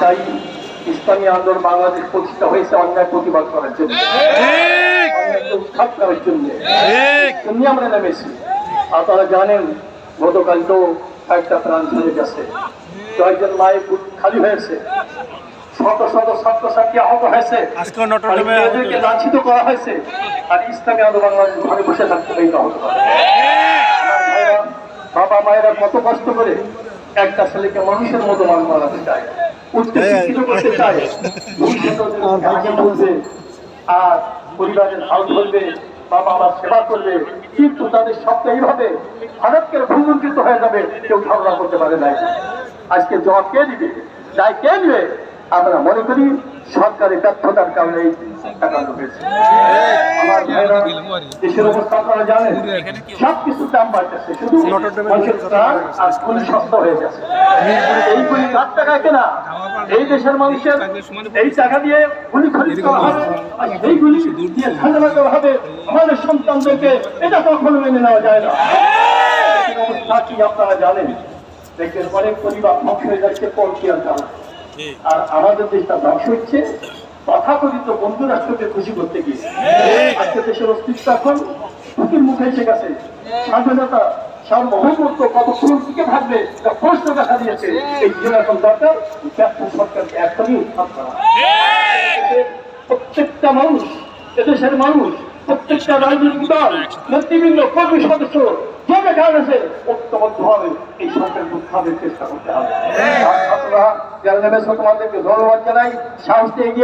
চাই ইসলামী আন্দোলন বাংলাদেশ প্রতিষ্ঠা হয়েছে অন্যায় প্রতিবাদ করার জন্য। উৎখাত করার জন্য। এমনি আমরা নেমেছি। আপনারা জানেন গতকাল তো একটা প্রাণ চলে গেছে। কয়েকজন মায়ের খালি হয়েছে। শত শত ছাত্রছাত্রী আহত হয়েছে। লাঞ্ছিত করা হয়েছে। আর ইসলামী আন্দোলন বাংলাদেশ ঘরে বসে থাকতে ভাইরা, বাবা মায়েরা কত কষ্ট করে একটা ছেলেকে মানুষের মতো মানুষ বানাতে চায়। উচ্চ শিক্ষিত করতে চায়। বলবে আর পরিবারের হাল ধরবে বাবা আমার সেবা করবে কিন্তু তাদের সবটা এইভাবে ভারতকে ভূমন্ত্রিত হয়ে যাবে কেউ ধারণা করতে পারে নাই। আজকে জবাব কে দিবে? দায় কে দিবে? আমরা মনে করি সরকারের ব্যর্থতার কারণে এই হয়েছে দেশের অবস্থা আপনারা জানেন সব হয়ে গেছে এই গুলি করা আমাদের সন্তানদেরকে এটা কখনো মেনে নেওয়া যায় না কি আপনারা জানেন দেখবেন অনেক পরিবার ধ্বংস হয়ে যাচ্ছে পলকিয়ার কারণে আর আমাদের দেশটা ধ্বংস হচ্ছে তথাকথিত বন্ধু রাষ্ট্রকে খুশি করতে গিয়ে আজকে দেশের অস্তিত্ব এখন ঝুঁকির মুখে এসে গেছে। স্বাধীনতা সার্বভৌমত্ব কতক্ষণ টিকে থাকবে তা প্রশ্ন দেখা দিয়েছে। এই জন্য এখন দরকার ব্যর্থ সরকারকে এখনই উত্থান করা। প্রত্যেকটা মানুষ এদেশের মানুষ প্রত্যেকটা রাজনৈতিক দল নেতৃবৃন্দ কর্মী সদস্য ঐক্যবদ্ধ হবে এই সরকারকে চেষ্টা করতে হবে। যারা নেমেছে তোমাদেরকে ধন্যবাদ জানাই। সাহস দিয়ে